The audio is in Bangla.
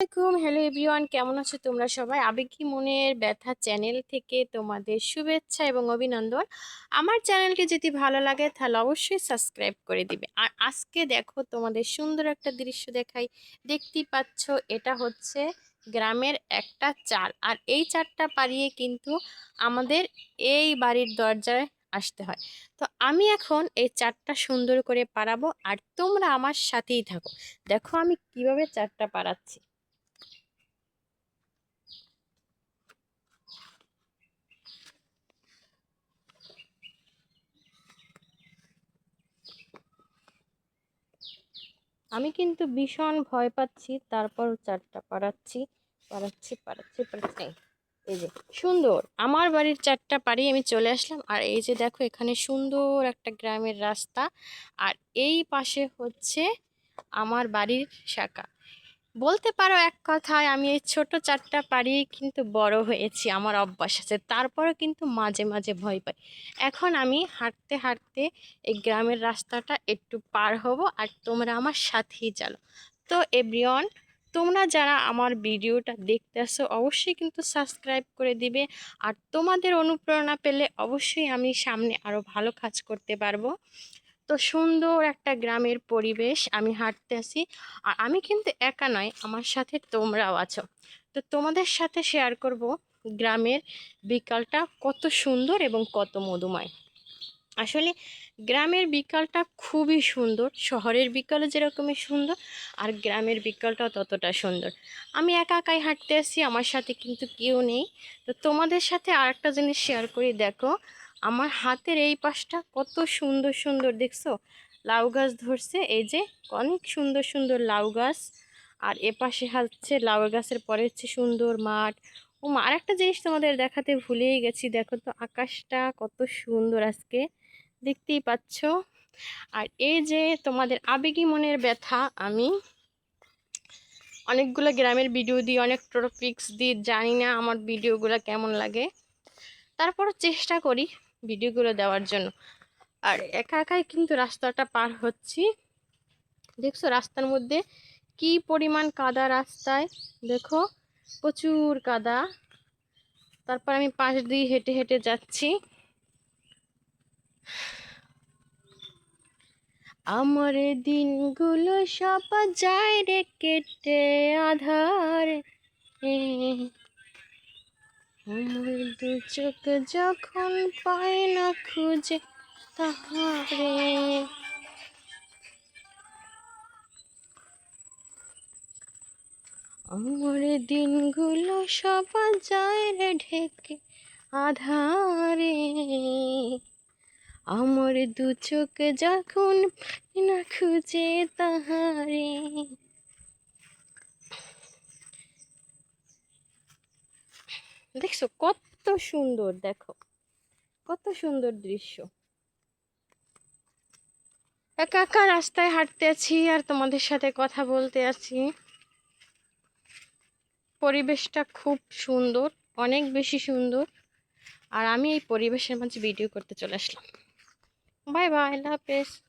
আসসালামাইকুম হ্যালো এভরিওয়ান কেমন আছো তোমরা সবাই? আবেগী মনের ব্যথা চ্যানেল থেকে তোমাদের শুভেচ্ছা এবং অভিনন্দন। আমার চ্যানেলটি যদি ভালো লাগে, তাহলে অবশ্যই সাবস্ক্রাইব করে দিবে। আর আজকে দেখো, তোমাদের সুন্দর একটা দৃশ্য দেখাই। দেখতেই পাচ্ছ, এটা হচ্ছে গ্রামের একটা চাল। আর এই চারটা পাড়িয়ে কিন্তু আমাদের এই বাড়ির দরজায় আসতে হয়। তো আমি এখন এই চারটা সুন্দর করে পারাবো আর তোমরা আমার সাথেই থাকো। দেখো আমি কীভাবে চারটা পারাচ্ছি আমি কিন্তু ভীষণ ভয় পাচ্ছি, তারপর চারটা পাড়াচ্ছি পাড়াচ্ছি পাড়াচ্ছি পাড়াচ্ছি। এই যে, সুন্দর। আমার বাড়ির চারটা পাড়ি আমি চলে আসলাম, আর এই যে দেখো, এখানে সুন্দর একটা গ্রামের রাস্তা। আর এই পাশে হচ্ছে আমার বাড়ির শাখা। বলতে পারো এক কথায়, আমি এই ছোট চারটা পাড়ি কিন্তু বড় হয়েছি, আমার অভ্যাস আছে। তারপরেও কিন্তু মাঝে মাঝে ভয় পাই। এখন আমি হাঁটতে হাঁটতে এই গ্রামের রাস্তাটা একটু পার হব আর তোমরা আমার সাথেই চলো। তো এভরিওয়ান, তোমরা যারা আমার ভিডিওটা দেখতে আসো, অবশ্যই কিন্তু সাবস্ক্রাইব করে দিবে আর তোমাদের অনুপ্রেরণা পেলে অবশ্যই আমি সামনে আরও ভালো কাজ করতে পারব। তো সুন্দর একটা গ্রামের পরিবেশ, আমি হাঁটতে আসি। আর আমি কিন্তু একা নয়, আমার সাথে তোমরাও আছো। তো তোমাদের সাথে শেয়ার করব গ্রামের বিকালটা কত সুন্দর এবং কত মধুময়। আসলে গ্রামের বিকালটা খুবই সুন্দর, শহরের বিকালও যেরকমই সুন্দর, আর গ্রামের বিকালটাও ততটা সুন্দর। আমি একা একাই হাঁটতে আসি, আমার সাথে কিন্তু কেউ নেই। তো তোমাদের সাথে আরেকটা জিনিস শেয়ার করি, দেখো। আমার হাতের এই পাশটা কত সুন্দর সুন্দর, দেখছ? লাউ গাছ ধরছে, এই যে অনেক সুন্দর সুন্দর লাউ গাছ। আর এ পাশে হচ্ছে লাউ গাছের পরে হচ্ছে সুন্দর মাঠ। ও আর একটা জিনিস তোমাদের দেখাতে ভুলেই গেছি, দেখো তো আকাশটা কত সুন্দর আজকে, দেখতেই পাচ্ছ? আর এই যে তোমাদের আবেগী মনের ব্যথা, আমি অনেকগুলো গ্রামের ভিডিও দিই, অনেক টপিক্স দিই, জানি না আমার ভিডিওগুলো কেমন লাগে। তারপর চেষ্টা করি। ভিডিওগুলো দেওয়ার জন্য। আর একা একাই কিন্তু রাস্তাটা পার হচ্ছি। দেখছ রাস্তার মধ্যে কি পরিমাণ কাদা রাস্তায়? দেখো, প্রচুর কাদা। তারপর আমি পাশ দিয়ে হেঁটে হেঁটে যাচ্ছি। আমার দিনগুলো সব যায় রে কেটে আধার। চোখ যখন পায় না খুঁজে তাহারে। আমার দিনগুলো সব যায় রে ঢেকে আধারে। আমার দু চোখ যখন না খুঁজে তাহারে। দেখছ কত সুন্দর, দেখো। কত সুন্দর দৃশ্য। একা একা রাস্তায় হাঁটতে আছি আর তোমাদের সাথে কথা বলতে আছি। পরিবেশটা খুব সুন্দর, অনেক বেশি সুন্দর। আর আমি এই পরিবেশের মাঝে ভিডিও করতে চলে আসলাম। বাই বাই আল্লাহ হাফেজ।